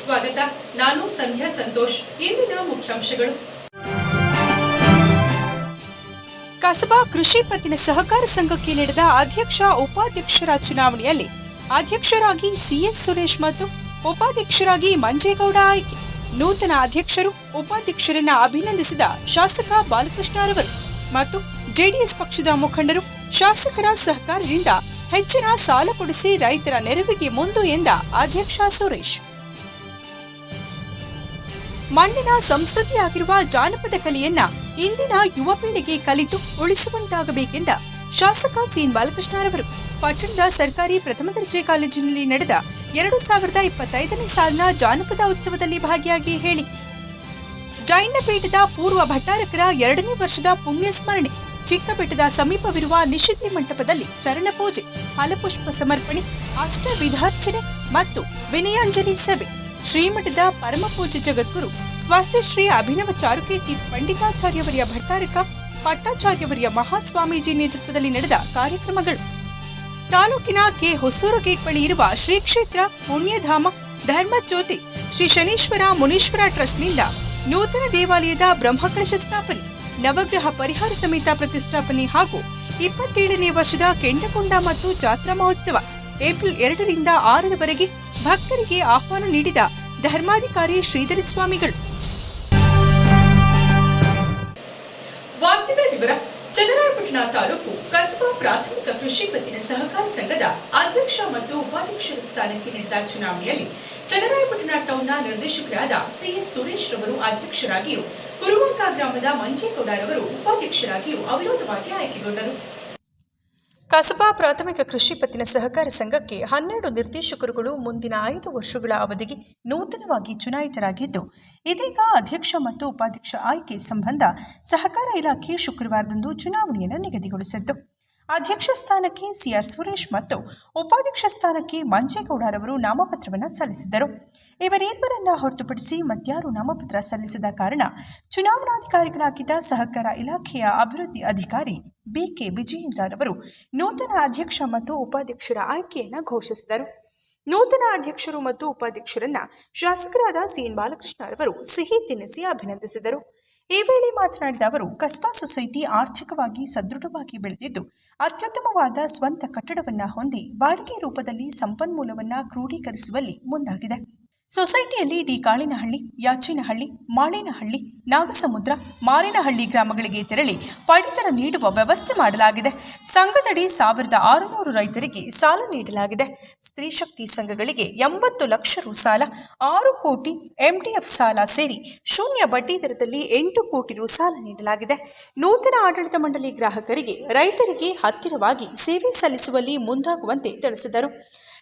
ಸ್ವಾಗತ. ನಾನು ಸಂಧ್ಯಾ ಸಂತೋಷ್. ಇಂದಿನ ಮುಖ್ಯಾಂಶಗಳು. ಕಸಬಾ ಕೃಷಿ ಪತ್ತಿನ ಸಹಕಾರ ಸಂಘಕ್ಕೆ ನಡೆದ ಅಧ್ಯಕ್ಷ, ಉಪಾಧ್ಯಕ್ಷರ ಚುನಾವಣೆಯಲ್ಲಿ ಅಧ್ಯಕ್ಷರಾಗಿ ಸಿಎಸ್ ಸುರೇಶ್ ಮತ್ತು ಉಪಾಧ್ಯಕ್ಷರಾಗಿ ಮಂಜೇಗೌಡ ಆಯ್ಕೆ. ನೂತನ ಅಧ್ಯಕ್ಷರು, ಉಪಾಧ್ಯಕ್ಷರನ್ನ ಅಭಿನಂದಿಸಿದ ಶಾಸಕ ಬಾಲಕೃಷ್ಣರವರು ಮತ್ತು ಜೆಡಿಎಸ್ ಪಕ್ಷದ ಮುಖಂಡರು ಶಾಸಕರ ಸಹಕಾರದಿಂದ ಹೆಚ್ಚಿನ ಸಾಲ ಕೊಡಿಸಿ ರೈತರ ನೆರವಿಗೆ ಮುಂದು ಎಂದ ಅಧ್ಯಕ್ಷ ಸುರೇಶ್. ಮಣ್ಣಿನ ಸಂಸ್ಕೃತಿಯಾಗಿರುವ ಜಾನಪದ ಕಲೆಯನ್ನ ಇಂದಿನ ಯುವ ಪೀಳಿಗೆ ಕಲಿತು ಉಳಿಸುವಂತಾಗಬೇಕೆಂದ ಶಾಸಕ ಸೀನ್ ಬಾಲಕೃಷ್ಣರವರು ಪಟ್ಟಣದ ಸರ್ಕಾರಿ ಪ್ರಥಮ ದರ್ಜೆ ಕಾಲೇಜಿನಲ್ಲಿ ನಡೆದ ಎರಡು ಸಾವಿರದ ಇಪ್ಪತ್ತೈದನೇ ಸಾಲಿನ ಜಾನಪದ ಉತ್ಸವದಲ್ಲಿ ಭಾಗಿಯಾಗಿ ಹೇಳಿ ಜೈನ ಪೀಠದ ಪೂರ್ವ ಭಟ್ಟಾರಕರ ಎರಡನೇ ವರ್ಷದ ಪುಣ್ಯ ಸ್ಮರಣೆ ಚಿಕ್ಕಬೆಟ್ಟದ ಸಮೀಪವಿರುವ ನಿಷಿದ್ಧಿ ಮಂಟಪದಲ್ಲಿ ಚರಣ ಪೂಜೆ, ಫಲಪುಷ್ಪ ಸಮರ್ಪಣೆ, ಅಷ್ಟವಿಧಾರ್ಚನೆ ಮತ್ತು ವಿನಯಾಂಜಲಿ ಸಭೆ ಶ್ರೀಮಠದ ಪರಮ ಪೂಜ್ಯ ಜಗದ್ಗುರು ಸ್ವಾಸ್ಥ್ಯಶ್ರೀ ಅಭಿನವ ಚಾರುಕೀರ್ತಿ ಪಂಡಿತಾಚಾರ್ಯವರಿಯ ಭಟ್ಟಾರಕ, ಪಟ್ಟಾಚಾರ್ಯವರಿಯ ಮಹಾಸ್ವಾಮೀಜಿ ನೇತೃತ್ವದಲ್ಲಿ ನಡೆದ ಕಾರ್ಯಕ್ರಮಗಳು. ತಾಲೂಕಿನ ಕೆ ಹೊಸೂರು ಗೇಟ್ ಬಳಿ ಇರುವ ಶ್ರೀ ಕ್ಷೇತ್ರ ಪುಣ್ಯಧಾಮ, ಧರ್ಮಜ್ಯೋತಿ, ಶ್ರೀ ಶನೀಶ್ವರ ಮುನೀಶ್ವರ ಟ್ರಸ್ಟ್ನಿಂದ ನೂತನ ದೇವಾಲಯದ ಬ್ರಹ್ಮಕಳಶ ಸ್ಥಾಪನೆ, ನವಗ್ರಹ ಪರಿಹಾರ ಸಮೇತ ಪ್ರತಿಷ್ಠಾಪನೆ ಹಾಗೂ ಇಪ್ಪತ್ತೇಳನೇ ವರ್ಷದ ಕೆಂಡಕೊಂಡ ಮತ್ತು ಜಾತ್ರಾ ಮಹೋತ್ಸವ ಏಪ್ರಿಲ್ ಎರಡರಿಂದ ಆರರವರೆಗೆ ಭಕ್ತರಿಗೆ ಆಹ್ವಾನ ನೀಡಿದ ಧರ್ಮಾಧಿಕಾರಿ ಶ್ರೀಧರ ಸ್ವಾಮಿಗಳು. ವಾರ್ತೆಗಳ ವಿವರ, ಚನ್ನರಾಯಪಟ್ಟಣ ತಾಲೂಕು ಕಸಬಾ ಪ್ರಾಥಮಿಕ ಕೃಷಿ ಪತ್ತಿನ ಸಹಕಾರ ಸಂಘದ ಅಧ್ಯಕ್ಷ ಮತ್ತು ಉಪಾಧ್ಯಕ್ಷರ ಸ್ಥಾನಕ್ಕೆ ನಡೆದ ಚುನಾವಣೆಯಲ್ಲಿ ಚನ್ನರಾಯಪಟ್ಟಣ ಟೌನ್ನ ನಿರ್ದೇಶಕರಾದ ಸಿಎಸ್ ಸುರೇಶ್ ರವರು ಅಧ್ಯಕ್ಷರಾಗಿಯೂ ಕುರುವಂಕ ಗ್ರಾಮದ ಮಂಜೇಗೌಡರವರು ಉಪಾಧ್ಯಕ್ಷರಾಗಿಯೂ ಅವಿರೋಧವಾಗಿ ಆಯ್ಕೆಗೊಂಡರು. ಕಸಬಾ ಪ್ರಾಥಮಿಕ ಕೃಷಿ ಪತ್ತಿನ ಸಹಕಾರ ಸಂಘಕ್ಕೆ ಹನ್ನೆರಡು ನಿರ್ದೇಶಕರುಗಳು ಮುಂದಿನ ಐದು ವರ್ಷಗಳ ಅವಧಿಗೆ ನೂತನವಾಗಿ ಚುನಾಯಿತರಾಗಿದ್ದು, ಇದೀಗ ಅಧ್ಯಕ್ಷ ಮತ್ತು ಉಪಾಧ್ಯಕ್ಷ ಆಯ್ಕೆ ಸಂಬಂಧ ಸಹಕಾರ ಇಲಾಖೆ ಶುಕ್ರವಾರದಂದು ಚುನಾವಣೆಯನ್ನು ನಿಗದಿಗೊಳಿಸಿದ್ದು. ಅಧ್ಯಕ್ಷ ಸ್ಥಾನಕ್ಕೆ ಸಿಆರ್ ಸುರೇಶ್ ಮತ್ತು ಉಪಾಧ್ಯಕ್ಷ ಸ್ಥಾನಕ್ಕೆ ಮಂಜೇಗೌಡರವರು ನಾಮಪತ್ರವನ್ನು ಸಲ್ಲಿಸಿದರು. ಇವರಿಬ್ಬರನ್ನ ಹೊರತುಪಡಿಸಿ ಮತ್ಯಾರು ನಾಮಪತ್ರ ಸಲ್ಲಿಸದ ಕಾರಣ ಚುನಾವಣಾಧಿಕಾರಿಗಳಾಗಿದ್ದ ಸಹಕಾರ ಇಲಾಖೆಯ ಅಭಿವೃದ್ಧಿ ಅಧಿಕಾರಿ ಬಿಕೆ ವಿಜಯೇಂದ್ರರವರು ನೂತನ ಅಧ್ಯಕ್ಷ ಮತ್ತು ಉಪಾಧ್ಯಕ್ಷರ ಆಯ್ಕೆಯನ್ನು ಘೋಷಿಸಿದರು. ನೂತನ ಅಧ್ಯಕ್ಷರು ಮತ್ತು ಉಪಾಧ್ಯಕ್ಷರನ್ನ ಶಾಸಕರಾದ ಸಿಎನ್ ಬಾಲಕೃಷ್ಣರವರು ಸಿಹಿ ತಿನ್ನಿಸಿ ಅಭಿನಂದಿಸಿದರು. ಈ ವೇಳೆ ಮಾತನಾಡಿದ ಅವರು, ಕಸ್ಬಾ ಸೊಸೈಟಿ ಆರ್ಥಿಕವಾಗಿ ಸದೃಢವಾಗಿ ಬೆಳೆದಿದ್ದು, ಅತ್ಯುತ್ತಮವಾದ ಸ್ವಂತ ಕಟ್ಟಡವನ್ನ ಹೊಂದಿ, ಬಾಡಿಗೆ ರೂಪದಲ್ಲಿ ಸಂಪನ್ಮೂಲವನ್ನ ಕ್ರೋಢೀಕರಿಸುವಲ್ಲಿ ಮುಂದಾಗಿದೆ. ಸೊಸೈಟಿಯಲ್ಲಿ ಡಿ ಕಾಳಿನಹಳ್ಳಿ, ಯಾಚಿನಹಳ್ಳಿ, ಮಾಳಿನಹಳ್ಳಿ, ನಾಗಸಮುದ್ರ, ಮಾರಿನಹಳ್ಳಿ ಗ್ರಾಮಗಳಿಗೆ ತೆರಳಿ ಪಡಿತರ ನೀಡುವ ವ್ಯವಸ್ಥೆ ಮಾಡಲಾಗಿದೆ. ಸಂಘದಡಿ ಸಾವಿರದ ಆರುನೂರು ರೈತರಿಗೆ ಸಾಲ ನೀಡಲಾಗಿದೆ. ಸ್ತ್ರೀ ಶಕ್ತಿ ಸಂಘಗಳಿಗೆ ಎಂಬತ್ತು ಲಕ್ಷ ರು ಸಾಲ, ಆರು ಕೋಟಿ ಎಂಡಿಎಫ್ ಸಾಲ ಸೇರಿ ಶೂನ್ಯ ಬಡ್ಡಿ ದರದಲ್ಲಿ ಎಂಟು ಕೋಟಿ ರು ಸಾಲ ನೀಡಲಾಗಿದೆ. ನೂತನ ಆಡಳಿತ ಮಂಡಳಿ ಗ್ರಾಹಕರಿಗೆ ರೈತರಿಗೆ ಹತ್ತಿರವಾಗಿ ಸೇವೆ ಸಲ್ಲಿಸುವಲ್ಲಿ ಮುಂದಾಗುವಂತೆ ತಿಳಿಸಿದರು.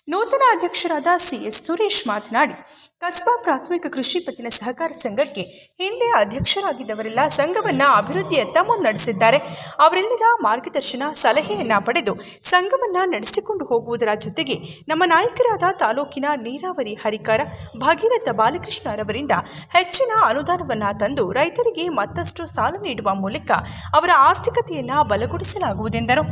ನೂತನ ಅಧ್ಯಕ್ಷರಾದ ಸಿಎಸ್ ಸುರೇಶ್ ಮಾತನಾಡಿ, ಕಸ್ಬಾ ಪ್ರಾಥಮಿಕ ಕೃಷಿ ಪತ್ತಿನ ಸಹಕಾರ ಸಂಘಕ್ಕೆ ಹಿಂದೆ ಅಧ್ಯಕ್ಷರಾಗಿದ್ದವರೆಲ್ಲ ಸಂಘವನ್ನು ಅಭಿವೃದ್ಧಿಯತ್ತ ಮುನ್ನಡೆಸಿದ್ದಾರೆ. ಅವರೆಲ್ಲರ ಮಾರ್ಗದರ್ಶನ, ಸಲಹೆಯನ್ನು ಪಡೆದು ಸಂಘವನ್ನ ನಡೆಸಿಕೊಂಡು ಹೋಗುವುದರ ಜೊತೆಗೆ ನಮ್ಮ ನಾಯಕರಾದ ತಾಲೂಕಿನ ನೀರಾವರಿ ಹರಿಕಾರ ಭಾಗೀರಥ ಬಾಲಕೃಷ್ಣರವರಿಂದ ಹೆಚ್ಚಿನ ಅನುದಾನವನ್ನ ತಂದು ರೈತರಿಗೆ ಮತ್ತಷ್ಟು ಸಾಲ ನೀಡುವ ಮೂಲಕ ಅವರ ಆರ್ಥಿಕತೆಯನ್ನು ಬಲಗೊಳಿಸಲಾಗುವುದೆಂದರು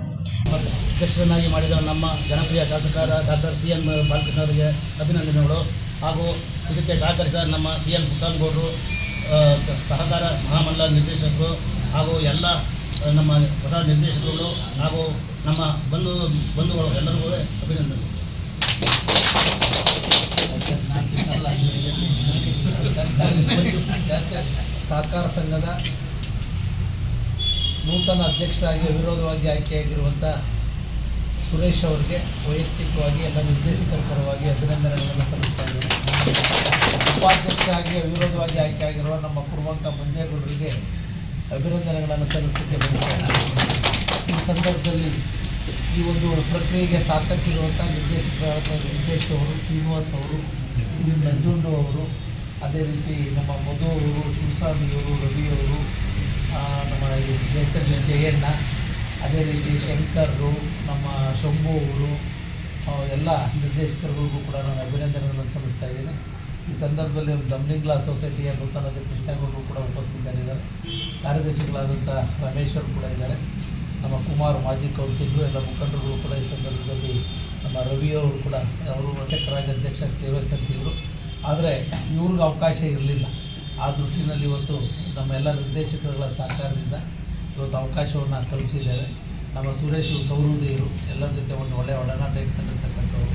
ಅಧ್ಯಕ್ಷರನ್ನಾಗಿ ಮಾಡಿದ ನಮ್ಮ ಜನಪ್ರಿಯ ಶಾಸಕರ ಡಾಕ್ಟರ್ ಸಿ ಎನ್ ಬಾಲಕೃಷ್ಣ ಅವರಿಗೆ ಅಭಿನಂದನೆಗಳು. ಹಾಗೂ ಇದಕ್ಕೆ ಸಹಕರಿಸಿದ ನಮ್ಮ ಸಿ ಎನ್ ಪುಟ್ಟನಗೌಡರು ಸಹಕಾರ ಮಹಾಮಂಡಲ ನಿರ್ದೇಶಕರು ಹಾಗೂ ಎಲ್ಲ ನಮ್ಮ ಹೊಸ ನಿರ್ದೇಶಕರುಗಳು ಹಾಗೂ ನಮ್ಮ ಬಂಧು, ಬಂಧುಗಳು ಎಲ್ಲರಿಗೂ ಅಭಿನಂದನೆ ಸಹಕಾರ ಸಂಘದ ನೂತನ ಅಧ್ಯಕ್ಷರಾಗಿ ಅವಿರೋಧವಾಗಿ ಆಯ್ಕೆಯಾಗಿರುವಂಥ ಸುರೇಶ್ ಅವರಿಗೆ ವೈಯಕ್ತಿಕವಾಗಿ ಎಲ್ಲ ನಿರ್ದೇಶಕರ ಪರವಾಗಿ ಅಭಿನಂದನೆಗಳನ್ನು ಸಲ್ಲಿಸ್ತಾ ಇದ್ದೇನೆ. ಉಪಾಧ್ಯಕ್ಷರಾಗಿ, ಅವಿರೋಧವಾಗಿ ಆಯ್ಕೆಯಾಗಿರುವ ನಮ್ಮ ಪೂರ್ವಂಕ ಮಂಜೇಗೌಡರಿಗೆ ಅಭಿನಂದನೆಗಳನ್ನು ಸಲ್ಲಿಸಲಿಕ್ಕೆ ಬಯಸ್ತೇನೆ ಈ ಸಂದರ್ಭದಲ್ಲಿ ಈ ಒಂದು ಪ್ರಕ್ರಿಯೆಗೆ ಸಹಕರಿಸಿರುವಂಥ ನಿರ್ದೇಶಕರಾದ ನಿರ್ದೇಶಕರು ಶ್ರೀನಿವಾಸ್ ಅವರು ನಂಜುಂಡು ಅವರು, ಅದೇ ರೀತಿ ನಮ್ಮ ಮಧು ಅವರು ಶಿವಸ್ವಾಮಿಯವರು ರವಿಯವರು ನಮ್ಮ ಎಲ್ ಜಯಣ್ಣ ಅದೇ ರೀತಿ ಶಂಕರ್ರು, ನಮ್ಮ ಶಂಭು ಅವರು ಎಲ್ಲ ನಿರ್ದೇಶಕರುಗಳಿಗೂ ಕೂಡ ನಾನು ಅಭಿನಂದನೆಗಳನ್ನು ಸಲ್ಲಿಸ್ತಾ ಇದ್ದೀನಿ. ಈ ಸಂದರ್ಭದಲ್ಲಿ ದಮ್ಲಿಂಗ್ಲಾ ಸೊಸೈಟಿಯ ನೂತನ ಕೃಷ್ಣಗೌಡರು ಕೂಡ ಉಪಸ್ಥಿತರಿದ್ದಾರೆ. ಕಾರ್ಯದರ್ಶಿಗಳಾದಂಥ ರಮೇಶ್ವರ್ ಕೂಡ ಇದ್ದಾರೆ. ನಮ್ಮ ಕುಮಾರ್ ಮಾಜಿ ಕೌನ್ಸಿಲರು, ಎಲ್ಲ ಮುಖಂಡರುಗಳು ಕೂಡ ಈ ಸಂದರ್ಭದಲ್ಲಿ ನಮ್ಮ ರವಿಯವರು ಕೂಡ ಅವರು ರಾಜ್ಯ ಅಧ್ಯಕ್ಷ ಸೇವೆ ಸಲ್ಲಿಸಿದರು ಆದರೆ ಇವ್ರಿಗೆ ಅವಕಾಶ ಇರಲಿಲ್ಲ. ಆ ದೃಷ್ಟಿನಲ್ಲಿ ಇವತ್ತು ನಮ್ಮೆಲ್ಲ ನಿರ್ದೇಶಕರುಗಳ ಸಹಕಾರದಿಂದ ಇವತ್ತು ಅವಕಾಶವನ್ನು ಕಲ್ಪಿಸಿದ್ದೇವೆ ನಮ್ಮ ಸುರೇಶ್ ಸೌಹೃದಯರು ಎಲ್ಲರ ಜೊತೆ ಒಂದು ಒಳ್ಳೆಯ ಒಡನಾಟ ಇಟ್ಕೊಂಡಿರ್ತಕ್ಕಂಥವ್ರು.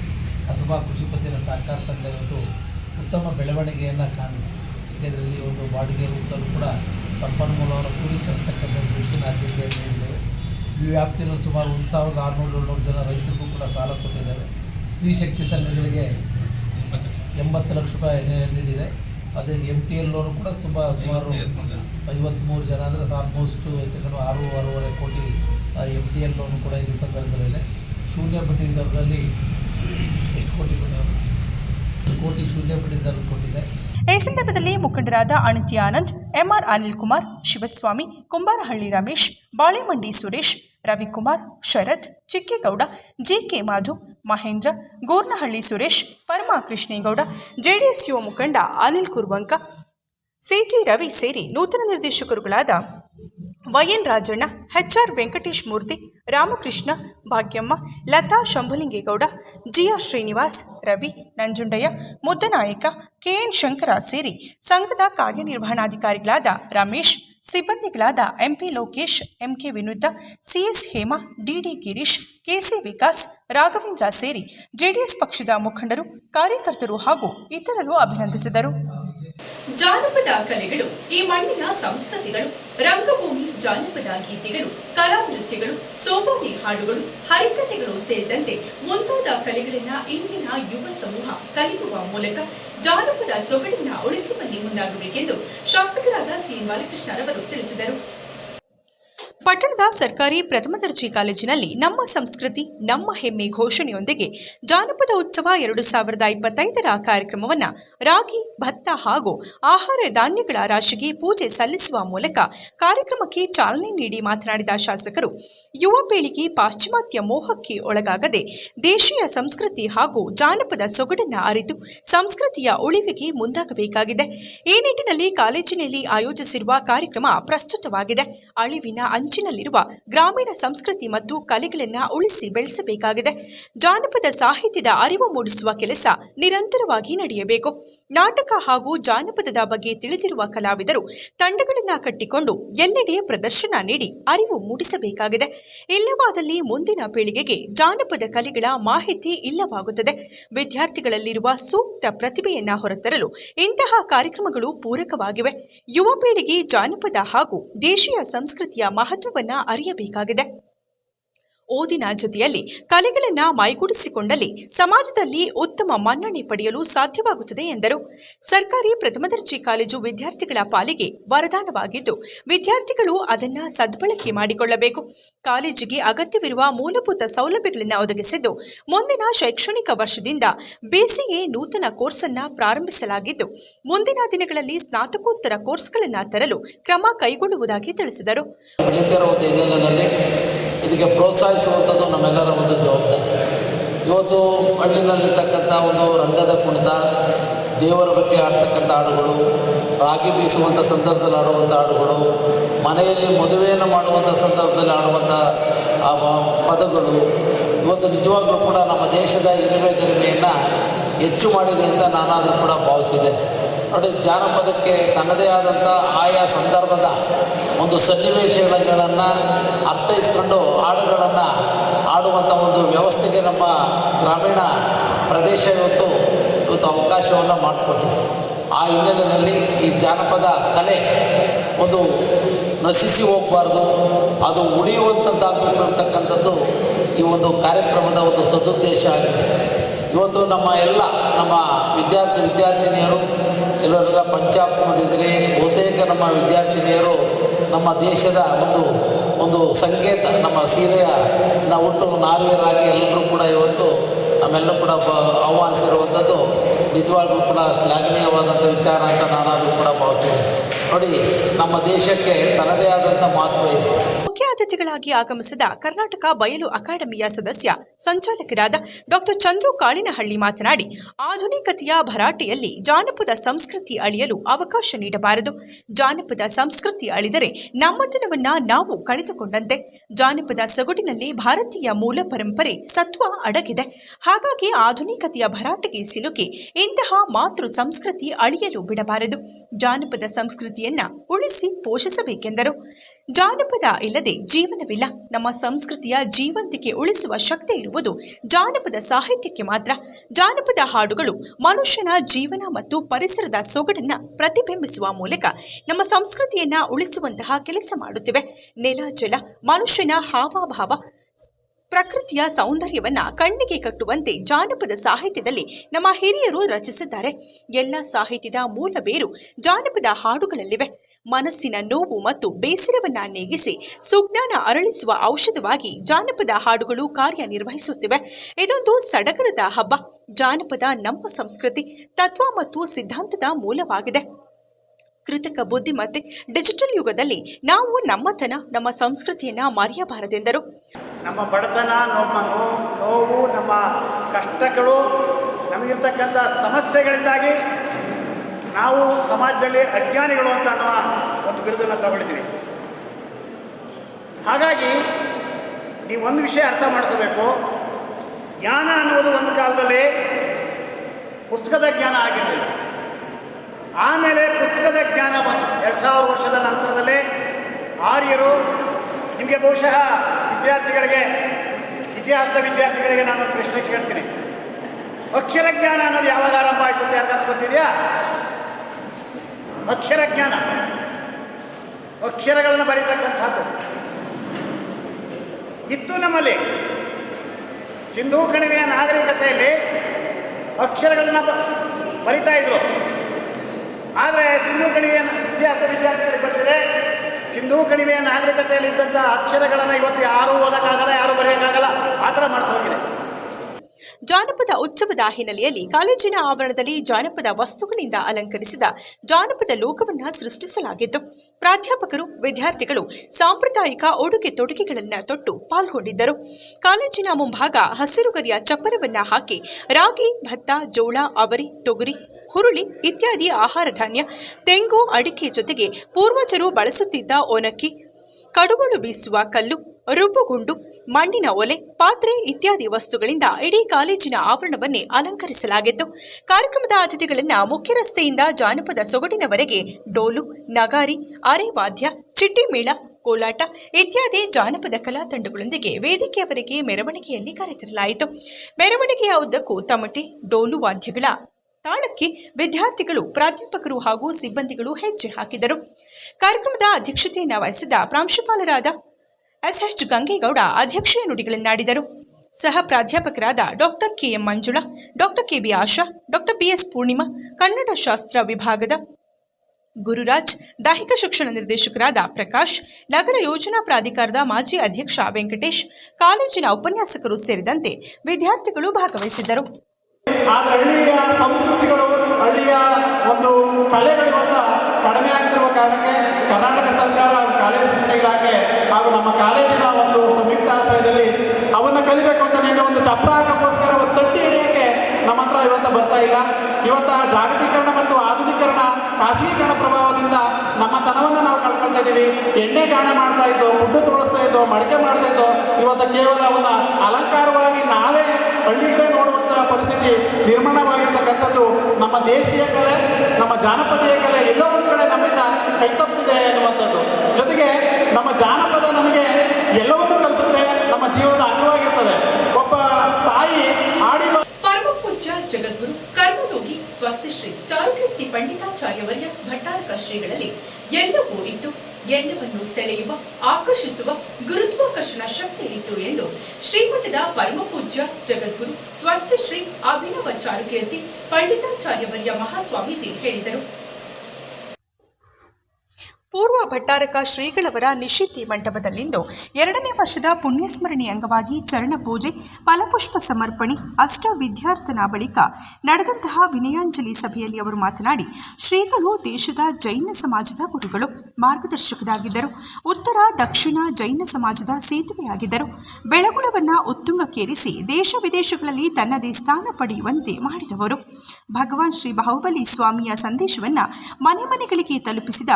ಕಸಬಾ ಕೃಷಿ ಪತ್ತಿನ ಸಹಕಾರ ಸಂಘ ಇವತ್ತು ಉತ್ತಮ ಬೆಳವಣಿಗೆಯನ್ನು ಕಾಣುತ್ತೆ ಇದರಲ್ಲಿ ಒಂದು ಬಾಡಿಗೆ ರೂಪದಲ್ಲೂ ಕೂಡ ಸಂಪನ್ಮೂಲವನ್ನು ಕ್ರೋಢೀಕರಿಸ್ತಕ್ಕಂಥದ್ದು ಹೆಚ್ಚಿನ ಆದ್ಯತೆಯನ್ನು ನೀಡಿದ್ದೇವೆ ಈ ವ್ಯಾಪ್ತಿಯಲ್ಲಿ ಸುಮಾರು ಒಂದು ಸಾವಿರದ ಆರುನೂರು ಏಳ್ನೂರು ಜನ ರೈತರಿಗೂ ಕೂಡ ಸಾಲ ಕೊಟ್ಟಿದ್ದಾರೆ. ಸ್ತ್ರೀ ಶಕ್ತಿ ಸಂಘಗಳಿಗೆ ಎಂಬತ್ತು ಲಕ್ಷ ರೂಪಾಯಿ ನೀಡಿದೆ. ಅದೇ ಎಂ ಟಿ ಎಲ್ ಲೋನು ಕೂಡ ತುಂಬ ಸುಮಾರು ಐವತ್ತ್ಮೂರು ಜನ ಅಂದರೆ ಆಲ್ಮೋಸ್ಟ್ ಹೆಚ್ಚು ಕಡಿಮೆ ಆರು ಆರೂವರೆ ಕೋಟಿ ಎಂ ಟಿ ಎಲ್ ಲೋನು ಕೂಡ ಇದೆ ಸಂದರ್ಭದಲ್ಲಿ ಶೂನ್ಯ ಬಡ್ಡಿ ದರದಲ್ಲಿ ಎಷ್ಟು ಕೋಟಿ? ಕೋಟಿ ಶೂನ್ಯ ಬಡ್ಡಿ ದರ ಕೊಟ್ಟಿದೆ ಈ ಸಂದರ್ಭದಲ್ಲಿ ಮುಖಂಡರಾದ Anati Anand, M R Anil Kumar Shivaswamy, Kumbarahalli Ramesh, Balemandi Suresh, Ravikumar, Sharath, Chikkegowda G K Madhu, Mahendra, Gornahalli Suresh, Parama Krishnegowda JDS ಯುವ ಮುಖಂಡ ಅನಿಲ್ ಕುರ್ವಂಕ ಸಿಜಿ ರವಿ ಸೇರಿ ನೂತನ ನಿರ್ದೇಶಕರುಗಳಾದ YN Rajanna, HR Venkatesh Murthy, Ramakrishna Bhagyamma, Latha Shambhulingegowda GR Srinivas, Ravi Nanjundaiah, Muddanayaka, KN Shankara ಸೇರಿ ಸಂಘದ ಕಾರ್ಯನಿರ್ವಹಣಾಧಿಕಾರಿಗಳಾದ Ramesh, ಸಿಬ್ಬಂದಿಗಳಾದ MP Lokesh, MK Vinuddha CS Hema, DD Girish, KC Vikas, Raghavendra ಸೇರಿ JDS ಪಕ್ಷದ ಮುಖಂಡರು, ಕಾರ್ಯಕರ್ತರು ಹಾಗೂ ಇತರರು ಅಭಿನಂದಿಸಿದರು. ಜಾನಪದ ಕಲೆಗಳು, ಈ ಮಣ್ಣಿನ ಸಂಸ್ಕೃತಿಗಳು, ರಂಗಭೂಮಿ, ಜಾನಪದ ಗೀತೆಗಳು, ಕಲಾ ನೃತ್ಯಗಳು, ಸೋಬಾನೆ ಹಾಡುಗಳು, ಹರಿಕಥೆಗಳು ಸೇರಿದಂತೆ ಮುಂತಾದ ಕಲೆಗಳನ್ನ ಇಂದಿನ ಯುವ ಸಮೂಹ ಕಲಿಯುವ ಮೂಲಕ ಜಾನಪದ ಸೊಗಡನ್ನ ಉಳಿಸುವಲ್ಲಿ ಮುಂದಾಗಬೇಕೆಂದು ಶಾಸಕರಾದ ಸಿ. ಬಾಲಕೃಷ್ಣರವರು ತಿಳಿಸಿದರು. ಪಟ್ಟಣದ ಸರ್ಕಾರಿ ಪ್ರಥಮ ದರ್ಜೆ ಕಾಲೇಜಿನಲ್ಲಿ ನಮ್ಮ ಸಂಸ್ಕೃತಿ, ನಮ್ಮ ಹೆಮ್ಮೆ ಘೋಷಣೆಯೊಂದಿಗೆ ಜಾನಪದ ಉತ್ಸವ ಎರಡು ಸಾವಿರದ ಇಪ್ಪತ್ತೈದರ ಕಾರ್ಯಕ್ರಮವನ್ನು ರಾಗಿ, ಭತ್ತ ಹಾಗೂ ಆಹಾರ ಧಾನ್ಯಗಳ ರಾಶಿಗೆ ಪೂಜೆ ಸಲ್ಲಿಸುವ ಮೂಲಕ ಕಾರ್ಯಕ್ರಮಕ್ಕೆ ಚಾಲನೆ ನೀಡಿ ಮಾತನಾಡಿದ ಶಾಸಕರು, ಯುವ ಪೀಳಿಗೆ ಪಾಶ್ಚಿಮಾತ್ಯ ಮೋಹಕ್ಕೆ ಒಳಗಾಗದೆ ದೇಶೀಯ ಸಂಸ್ಕೃತಿ ಹಾಗೂ ಜಾನಪದ ಸೊಗಡನ್ನು ಅರಿತು ಸಂಸ್ಕೃತಿಯ ಉಳಿವಿಗೆ ಮುಂದಾಗಬೇಕಾಗಿದೆ. ಈ ನಿಟ್ಟಿನಲ್ಲಿ ಕಾಲೇಜಿನಲ್ಲಿ ಆಯೋಜಿಸಿರುವ ಕಾರ್ಯಕ್ರಮ ಪ್ರಸ್ತುತವಾಗಿದೆ. ಅಳಿವಿನ ಅಂಚಿನಲ್ಲಿರುವ ಗ್ರಾಮೀಣ ಸಂಸ್ಕೃತಿ ಮತ್ತು ಕಲೆಗಳನ್ನು ಉಳಿಸಿ ಬೆಳೆಸಬೇಕಾಗಿದೆ. ಜಾನಪದ ಸಾಹಿತ್ಯದ ಅರಿವು ಮೂಡಿಸುವ ಕೆಲಸ ನಿರಂತರವಾಗಿ ನಡೆಯಬೇಕು. ನಾಟಕ ಹಾಗೂ ಜಾನಪದದ ಬಗ್ಗೆ ತಿಳಿದಿರುವ ಕಲಾವಿದರು ತಂಡಗಳನ್ನು ಕಟ್ಟಿಕೊಂಡು ಎಲ್ಲೆಡೆ ಪ್ರದರ್ಶನ ನೀಡಿ ಅರಿವು ಮೂಡಿಸಬೇಕಾಗಿದೆ. ಇಲ್ಲವಾದಲ್ಲಿ ಮುಂದಿನ ಪೀಳಿಗೆಗೆ ಜಾನಪದ ಕಲೆಗಳ ಮಾಹಿತಿ ಇಲ್ಲವಾಗುತ್ತದೆ. ವಿದ್ಯಾರ್ಥಿಗಳಲ್ಲಿರುವ ಸೂಕ್ತ ಪ್ರತಿಭೆಯನ್ನ ಹೊರತರಲು ಇಂತಹ ಕಾರ್ಯಕ್ರಮಗಳು ಪೂರಕವಾಗಿವೆ. ಯುವ ಪೀಳಿಗೆ ಜಾನಪದ ಹಾಗೂ ದೇಶೀಯ ಸಂಸ್ಕೃತಿಯ ಮಹತ್ವವನ್ನ ಅರಿಯಬೇಕಾಗಿದೆ. ಓದಿನ ಜೊತೆಯಲ್ಲಿ ಕಲೆಗಳನ್ನ ಮೈಗೂಡಿಸಿಕೊಂಡಲ್ಲಿ ಸಮಾಜದಲ್ಲಿ ಉತ್ತಮ ಮನ್ನಣೆ ಪಡೆಯಲು ಸಾಧ್ಯವಾಗುತ್ತದೆ ಎಂದರು. ಸರ್ಕಾರಿ ಪ್ರಥಮ ದರ್ಜೆ ಕಾಲೇಜು ವಿದ್ಯಾರ್ಥಿಗಳ ಪಾಲಿಗೆ ವರದಾನವಾಗಿದ್ದು, ವಿದ್ಯಾರ್ಥಿಗಳು ಅದನ್ನು ಸದ್ಬಳಕೆ ಮಾಡಿಕೊಳ್ಳಬೇಕು. ಕಾಲೇಜಿಗೆ ಅಗತ್ಯವಿರುವ ಮೂಲಭೂತ ಸೌಲಭ್ಯಗಳನ್ನು ಒದಗಿಸಿದ್ದು, ಮುಂದಿನ ಶೈಕ್ಷಣಿಕ ವರ್ಷದಿಂದ ಬಿಸಿಎ ನೂತನ ಕೋರ್ಸನ್ನು ಪ್ರಾರಂಭಿಸಲಾಗಿದ್ದು, ಮುಂದಿನ ದಿನಗಳಲ್ಲಿ ಸ್ನಾತಕೋತ್ತರ ಕೋರ್ಸ್ಗಳನ್ನು ತರಲು ಕ್ರಮ ಕೈಗೊಳ್ಳುವುದಾಗಿ ತಿಳಿಸಿದರು. ಇದಕ್ಕೆ ಪ್ರೋತ್ಸಾಹಿಸುವಂಥದ್ದು ನಮ್ಮೆಲ್ಲರ ಒಂದು ಜವಾಬ್ದಾರಿ. ಇವತ್ತು ಹಳ್ಳಿನಲ್ಲಿರ್ತಕ್ಕಂಥ ಒಂದು ರಂಗದ ಕುಣಿತ, ದೇವರ ಬಗ್ಗೆ ಆಡ್ತಕ್ಕಂಥ ಹಾಡುಗಳು, ರಾಗಿ ಬೀಸುವಂಥ ಸಂದರ್ಭದಲ್ಲಿ ಆಡುವಂಥ ಹಾಡುಗಳು, ಮನೆಯಲ್ಲಿ ಮದುವೆಯನ್ನು ಮಾಡುವಂಥ ಸಂದರ್ಭದಲ್ಲಿ ಆಡುವಂಥ, ಆ ಪದಗಳು, ಇವತ್ತು ನಿಜವಾಗ್ಲೂ ಕೂಡ ನಮ್ಮ ದೇಶದ ಹಿರಿಮೆ ಗರಿಮೆಯನ್ನು ಹೆಚ್ಚು ಮಾಡಿದೆ ಅಂತ ನಾನಾದರೂ ಕೂಡ ಭಾವಿಸಿದೆ ನೋಡಿ ಜಾನಪದಕ್ಕೆ ತನ್ನದೇ ಆದಂಥ ಆಯಾ ಸಂದರ್ಭದ ಒಂದು ಸನ್ನಿವೇಶಗಳನ್ನು ಅರ್ಥೈಸ್ಕೊಂಡು ಹಾಡುಗಳನ್ನು ಆಡುವಂಥ ಒಂದು ವ್ಯವಸ್ಥೆಗೆ ನಮ್ಮ ಗ್ರಾಮೀಣ ಪ್ರದೇಶ ಇವತ್ತು ಇವತ್ತು ಅವಕಾಶವನ್ನು ಮಾಡಿಕೊಟ್ಟಿದೆ. ಆ ಹಿನ್ನೆಲೆಯಲ್ಲಿ ಈ ಜಾನಪದ ಕಲೆ ಒಂದು ನಶಿಸಿ ಹೋಗಬಾರ್ದು, ಅದು ಉಳಿಯುವಂಥದ್ದಾಗಬೇಕು ಅಂತಕ್ಕಂಥದ್ದು ಈ ಒಂದು ಕಾರ್ಯಕ್ರಮದ ಒಂದು ಸದುದ್ದೇಶ ಆಗಿದೆ. ಇವತ್ತು ನಮ್ಮ ಎಲ್ಲ ನಮ್ಮ ವಿದ್ಯಾರ್ಥಿ, ವಿದ್ಯಾರ್ಥಿನಿಯರು ಕೆಲವರೆಲ್ಲ ಪಂಚಾಬ್ ಬಂದಿದ್ದೀರಿ ಬಹುತೇಕ ನಮ್ಮ ವಿದ್ಯಾರ್ಥಿನಿಯರು ನಮ್ಮ ದೇಶದ ಒಂದು ಒಂದು ಸಂಕೇತ, ನಮ್ಮ ಸೀರೆಯ ನಾವು ಹುಟ್ಟು ನಾರಿಯರಾಗಿ ಎಲ್ಲರೂ ಕೂಡ ಇವತ್ತು ನಮ್ಮೆಲ್ಲರೂ ಕೂಡ ಆಹ್ವಾನಿಸಿರುವಂಥದ್ದು ನಿಜವಾಗ್ಲೂ ಕೂಡ ಶ್ಲಾಘನೀಯವಾದಂಥ ವಿಚಾರ ಅಂತ ನಾನಾದರೂ ಕೂಡ ಭಾವಿಸಿದೆ ನೋಡಿ, ನಮ್ಮ ದೇಶಕ್ಕೆ ತನ್ನದೇ ಆದಂಥ ಮಹತ್ವ ಇದೆ. ಅತಿಥಿಗಳಾಗಿ ಆಗಮಿಸಿದ ಕರ್ನಾಟಕ ಬಯಲು ಅಕಾಡೆಮಿಯ ಸದಸ್ಯ, ಸಂಚಾಲಕರಾದ ಡಾಕ್ಟರ್ ಚಂದ್ರು ಕಾಳಿನಹಳ್ಳಿ ಮಾತನಾಡಿ, ಆಧುನಿಕತೆಯ ಭರಾಟೆಯಲ್ಲಿ ಜಾನಪದ ಸಂಸ್ಕೃತಿ ಅಳಿಯಲು ಅವಕಾಶ ನೀಡಬಾರದು. ಜಾನಪದ ಸಂಸ್ಕೃತಿ ಅಳಿದರೆ ನಮ್ಮತನವನ್ನ ನಾವು ಕಳೆದುಕೊಂಡಂತೆ. ಜಾನಪದ ಸೊಗಡಿನಲ್ಲಿ ಭಾರತೀಯ ಮೂಲ ಪರಂಪರೆ ಸತ್ವ ಅಡಗಿದೆ. ಹಾಗಾಗಿ ಆಧುನಿಕತೆಯ ಭರಾಟೆಗೆ ಸಿಲುಕಿ ಇಂತಹ ಮಾತೃ ಸಂಸ್ಕೃತಿ ಅಳಿಯಲು ಬಿಡಬಾರದು. ಜಾನಪದ ಸಂಸ್ಕೃತಿಯನ್ನ ಉಳಿಸಿ ಪೋಷಿಸಬೇಕೆಂದರು. ಜಾನಪದ ಇಲ್ಲದೆ ಜೀವನವಿಲ್ಲ. ನಮ್ಮ ಸಂಸ್ಕೃತಿಯ ಜೀವಂತಿಕೆ ಉಳಿಸುವ ಶಕ್ತಿ ಇರುವುದು ಜಾನಪದ ಸಾಹಿತ್ಯಕ್ಕೆ ಮಾತ್ರ. ಜಾನಪದ ಹಾಡುಗಳು ಮನುಷ್ಯನ ಜೀವನ ಮತ್ತು ಪರಿಸರದ ಸೊಗಡನ್ನು ಪ್ರತಿಬಿಂಬಿಸುವ ಮೂಲಕ ನಮ್ಮ ಸಂಸ್ಕೃತಿಯನ್ನು ಉಳಿಸುವಂತಹ ಕೆಲಸ ಮಾಡುತ್ತಿವೆ. ನೆಲ, ಜಲ, ಮನುಷ್ಯನ ಹಾವಭಾವ, ಪ್ರಕೃತಿಯ ಸೌಂದರ್ಯವನ್ನ ಕಣ್ಣಿಗೆ ಕಟ್ಟುವಂತೆ ಜಾನಪದ ಸಾಹಿತ್ಯದಲ್ಲಿ ನಮ್ಮ ಹಿರಿಯರು ರಚಿಸಿದ್ದಾರೆ. ಎಲ್ಲ ಸಾಹಿತ್ಯದ ಮೂಲ ಬೇರು ಜಾನಪದ ಹಾಡುಗಳಲ್ಲಿವೆ. ಮನಸ್ಸಿನ ನೋವು ಮತ್ತು ಬೇಸರವನ್ನ ನೀಗಿಸಿ ಸುಜ್ಞಾನ ಅರಳಿಸುವ ಔಷಧವಾಗಿ ಜಾನಪದ ಹಾಡುಗಳು ಕಾರ್ಯನಿರ್ವಹಿಸುತ್ತಿವೆ. ಇದೊಂದು ಸಡಗರದ ಹಬ್ಬ. ಜಾನಪದ ನಮ್ಮ ಸಂಸ್ಕೃತಿ, ತತ್ವ ಮತ್ತು ಸಿದ್ಧಾಂತದ ಮೂಲವಾಗಿದೆ. ಕೃತಕ ಬುದ್ಧಿಮತ್ತೆ ಡಿಜಿಟಲ್ ಯುಗದಲ್ಲಿ ನಾವು ನಮ್ಮತನ, ನಮ್ಮ ಸಂಸ್ಕೃತಿಯನ್ನ ಮರೆಯಬಾರದೆಂದರು. ನಮ್ಮ ಬಡತನ, ನಮ್ಮ ನೋವು, ನಮ್ಮ ಕಷ್ಟಗಳು ನಮಗಿರ್ತಕ್ಕಂಥ ಸಮಸ್ಯೆಗಳಿಂದಾಗಿ ನಾವು ಸಮಾಜದಲ್ಲಿ ಅಜ್ಞಾನಿಗಳು ಅಂತ ಅನ್ನುವ ಒಂದು ಬಿರುದನ್ನು ತಗೊಳ್ತೀವಿ ಹಾಗಾಗಿ ನೀವು ಒಂದು ವಿಷಯ ಅರ್ಥ ಮಾಡ್ಕೋಬೇಕು. ಜ್ಞಾನ ಅನ್ನುವುದು ಒಂದು ಕಾಲದಲ್ಲಿ ಪುಸ್ತಕದ ಜ್ಞಾನ ಆಗಿರಲಿಲ್ಲ. ಆಮೇಲೆ ಪುಸ್ತಕದ ಜ್ಞಾನ ಬಂತು. ಎರಡು ಸಾವಿರ ವರ್ಷದ ನಂತರದಲ್ಲೇ ಆರ್ಯರು ನಿಮಗೆ ಬಹುಶಃ ವಿದ್ಯಾರ್ಥಿಗಳಿಗೆ, ಇತಿಹಾಸದ ವಿದ್ಯಾರ್ಥಿಗಳಿಗೆ ನಾನು ಪ್ರಶ್ನೆ ಕೇಳ್ತೀನಿ. ಅಕ್ಷರ ಜ್ಞಾನ ಅನ್ನೋದು ಯಾವಾಗ ಆರಂಭ ಆಯಿತು ಅಂತ ಯಾರಿಗಾದ್ರೂ ಗೊತ್ತಿದೆಯಾ? ಅಕ್ಷರ ಜ್ಞಾನ ಅಕ್ಷರಗಳನ್ನು ಬರೀತಕ್ಕಂಥದ್ದು. ಇತ್ತು ನಮ್ಮಲ್ಲಿ ಸಿಂಧೂ ಕಣಿವೆಯ ನಾಗರಿಕತೆಯಲ್ಲಿ ಅಕ್ಷರಗಳನ್ನ ಬರಿತಾ ಇದ್ರು. ಆದರೆ ಸಿಂಧೂ ಕಣಿವೆಯ ಇತಿಹಾಸ ವಿದ್ಯಾರ್ಥಿಗಳಿಗೆ ಬರ್ತಿದೆ ಸಿಂಧೂ ಕಣಿವೆಯ ನಾಗರಿಕತೆಯಲ್ಲಿ ಇದ್ದಂಥ ಅಕ್ಷರಗಳನ್ನು ಇವತ್ತು ಯಾರೂ ಓದೋಕ್ಕಾಗಲ್ಲ, ಯಾರೂ ಬರೆಯೋಕ್ಕಾಗಲ್ಲ, ಆ ಥರ ಮಾಡ್ತಾ ಹೋಗಿದೆ. ಜಾನಪದ ಉತ್ಸವದ ಹಿನ್ನೆಲೆಯಲ್ಲಿ ಕಾಲೇಜಿನ ಆವರಣದಲ್ಲಿ ಜಾನಪದ ವಸ್ತುಗಳಿಂದ ಅಲಂಕರಿಸಿದ ಜಾನಪದ ಲೋಕವನ್ನು ಸೃಷ್ಟಿಸಲಾಗಿದ್ದು ಪ್ರಾಧ್ಯಾಪಕರು, ವಿದ್ಯಾರ್ಥಿಗಳು ಸಾಂಪ್ರದಾಯಿಕ ಉಡುಗೆ ತೊಡುಗೆಗಳನ್ನು ತೊಟ್ಟು ಪಾಲ್ಗೊಂಡಿದ್ದರು. ಕಾಲೇಜಿನ ಮುಂಭಾಗ ಹಸಿರುಗರಿಯ ಚಪ್ಪರವನ್ನು ಹಾಕಿ ರಾಗಿ, ಭತ್ತ, ಜೋಳ, ಅವರಿ, ತೊಗರಿ, ಹುರುಳಿ ಇತ್ಯಾದಿ ಆಹಾರ ಧಾನ್ಯ, ತೆಂಗು, ಅಡಿಕೆ ಜೊತೆಗೆ ಪೂರ್ವಜರು ಬಳಸುತ್ತಿದ್ದ ಒನಕ್ಕಿ ಕಡುಗಳು ಬೀಸುವ ಕಲ್ಲು ರುಬ್ಬುಗುಂಡು ಮಣ್ಣಿನ ಒಲೆ, ಪಾತ್ರೆ ಇತ್ಯಾದಿ ವಸ್ತುಗಳಿಂದ ಇಡೀ ಕಾಲೇಜಿನ ಆವರಣವನ್ನೇ ಅಲಂಕರಿಸಲಾಗಿತ್ತು. ಕಾರ್ಯಕ್ರಮದ ಅತಿಥಿಗಳನ್ನು ಮುಖ್ಯ ರಸ್ತೆಯಿಂದ ಜಾನಪದ ಸೊಗಡಿನವರೆಗೆ ಡೋಲು, ನಗಾರಿ, ಅರೆವಾದ್ಯ, ಚಿಟ್ಟಿಮೇಳ, ಕೋಲಾಟ ಇತ್ಯಾದಿ ಜಾನಪದ ಕಲಾ ತಂಡಗಳೊಂದಿಗೆ ವೇದಿಕೆಯವರೆಗೆ ಮೆರವಣಿಗೆಯಲ್ಲಿ ಕರೆತರಲಾಯಿತು. ಮೆರವಣಿಗೆಯ ಉದ್ದಕ್ಕೂ ತಮಟೆ, ಡೋಲು ವಾದ್ಯಗಳ ತಾಳಕ್ಕೆ ವಿದ್ಯಾರ್ಥಿಗಳು, ಪ್ರಾಧ್ಯಾಪಕರು ಹಾಗೂ ಸಿಬ್ಬಂದಿಗಳು ಹೆಜ್ಜೆ ಹಾಕಿದರು. ಕಾರ್ಯಕ್ರಮದ ಅಧ್ಯಕ್ಷತೆಯನ್ನು ವಹಿಸಿದ ಪ್ರಾಂಶುಪಾಲರಾದ ಎಸ್ಎಚ್ ಗಂಗೇಗೌಡ ಅಧ್ಯಕ್ಷೀಯ ನುಡಿಗಳನ್ನಾಡಿದರು ಸಹ ಪ್ರಾಧ್ಯಾಪಕರಾದ doctor KM Manjula, doctor KB Asha, doctor PS Purnima, Kannada ಶಾಸ್ತ್ರ ವಿಭಾಗದ ಗುರುರಾಜ್, ದೈಹಿಕ ಶಿಕ್ಷಣ ನಿರ್ದೇಶಕರಾದ ಪ್ರಕಾಶ್, ನಗರ ಯೋಜನಾ ಪ್ರಾಧಿಕಾರದ ಮಾಜಿ ಅಧ್ಯಕ್ಷ ವೆಂಕಟೇಶ್, ಕಾಲೇಜಿನ ಉಪನ್ಯಾಸಕರು ಸೇರಿದಂತೆ ವಿದ್ಯಾರ್ಥಿಗಳು ಭಾಗವಹಿಸಿದ್ದರು. ಕಡಿಮೆ ಕಾರಣಕ್ಕೆ ಕರ್ನಾಟಕ ಸರ್ಕಾರ ಕಾಲೇಜು ಇಲಾಖೆ ಹಾಗೂ ನಮ್ಮ ಕಾಲೇಜಿನ ಒಂದು ಸಂಯುಕ್ತಾಶ್ರಯದಲ್ಲಿ ಅವನ್ನ ಕಲಿಬೇಕು ಅಂತ ಒಂದು ಚಪ್ರ ಹಾಕೋಕ್ಕೋಸ್ಕರ ಒಂದು ತಟ್ಟಿ ಹಿಡಿಯೋಕ್ಕೆ ನಮ್ಮ ಹತ್ರ ಇವತ್ತು ಬರ್ತಾ ಇಲ್ಲ. ಇವತ್ತ ಜಾಗತೀಕರಣ ಮತ್ತು ಆಧುನೀಕರಣ ಖಾಸಗೀಕರಣ ಪ್ರಭಾವದಿಂದ ನಮ್ಮ ತನವನ್ನು ನಾವು ಕಳ್ಕೊಳ್ತಾ ಇದ್ದೀವಿ ಎಣ್ಣೆ ಗಾಣ ಮಾಡ್ತಾ ಇದ್ದೋ ಗುಡ್ಡು ತೋಳಿಸ್ತಾ ಇದ್ದೋ, ಮಡಿಕೆ ಮಾಡ್ತಾ ಇದ್ದೋ, ಇವತ್ತು ಕೇವಲ ಅವನ್ನ ಅಲಂಕಾರವಾಗಿ ನಾವೇ ಹಳ್ಳಿಗರೇ ನೋಡುವಂತಹ ಪರಿಸ್ಥಿತಿ ನಿರ್ಮಾಣವಾಗಿರ್ತಕ್ಕಂಥದ್ದು ನಮ್ಮ ದೇಶೀಯ ಕಲೆ, ನಮ್ಮ ಜಾನಪದೀಯ ಕಲೆ ಎಲ್ಲೋ ಒಂದು ಕಡೆ ನಮ್ಮಿಂದ ಕೈತಪ್ಪಿದೆ ಅನ್ನುವಂಥದ್ದು ಜೊತೆಗೆ ನಮ್ಮ ಜಾನಪದ ನಮಗೆ ಎಲ್ಲವನ್ನೂ ಕಲಿಸುತ್ತೆ, ನಮ್ಮ ಜೀವನದ ಅಂಗವಾಗಿರ್ತದೆ. ಒಬ್ಬ ತಾಯಿ ಆಡಿ ಬ- ಪರಮ ಪೂಜ್ಯ ಜಗದ್ಗುರು ಕರ್ಮಯೋಗಿ ಸ್ವಸ್ತಿಶ್ರೀ ಚಾರುಕೀರ್ತಿ ಪಂಡಿತಾಚಾರ್ಯವರ್ಯ ಭಟ್ಟಾರಕ ಶ್ರೀಗಳಲ್ಲಿ ಎಲ್ಲವೂ ಇತ್ತು ಎಲ್ಲವನ್ನು ಸೆಳೆಯುವ, ಆಕರ್ಷಿಸುವ, ಗುರುತ್ವಾಕರ್ಷಣ ಶಕ್ತಿ ಇತ್ತು ಎಂದು ಶ್ರೀಮಠದ ಪರಮಪೂಜ್ಯ ಜಗದ್ಗುರು ಸ್ವಸ್ತಿಶ್ರೀ ಅಭಿನವ ಚಾರುಕೀರ್ತಿ ಪಂಡಿತಾಚಾರ್ಯವರ್ಯ ಮಹಾಸ್ವಾಮೀಜಿ ಹೇಳಿದರು. ಪೂರ್ವ ಭಟ್ಟಾರಕ ಶ್ರೀಗಳವರ ನಿಶಿತಿ ಮಂಟಪದಲ್ಲಿಂದು ಎರಡನೇ ವರ್ಷದ ಪುಣ್ಯಸ್ಮರಣೆ ಅಂಗವಾಗಿ ಚರಣ ಪೂಜೆ, ಫಲಪುಷ್ಪ ಸಮರ್ಪಣೆ, ಅಷ್ಟ ವಿದ್ಯಾರ್ಥನ ಬಳಿಕ ನಡೆದಂತಹ ವಿನಯಾಂಜಲಿ ಸಭೆಯಲ್ಲಿ ಅವರು ಮಾತನಾಡಿ, ಶ್ರೀಗಳು ದೇಶದ ಜೈನ ಸಮಾಜದ ಗುರುಗಳು, ಮಾರ್ಗದರ್ಶಕರಾಗಿದ್ದರು. ಉತ್ತರ, ದಕ್ಷಿಣ ಜೈನ ಸಮಾಜದ ಸೇತುವೆಯಾಗಿದ್ದರು. ಬೆಳಗುಳವನ್ನು ಉತ್ತುಂಗಕ್ಕೇರಿಸಿ ದೇಶ ವಿದೇಶಗಳಲ್ಲಿ ತನ್ನದೇ ಸ್ಥಾನ ಪಡೆಯುವಂತೆ ಮಾಡಿದವರು. ಭಗವಾನ್ ಶ್ರೀ ಬಾಹುಬಲಿ ಸ್ವಾಮಿಯ ಸಂದೇಶವನ್ನು ಮನೆ ಮನೆಗಳಿಗೆ ತಲುಪಿಸಿದ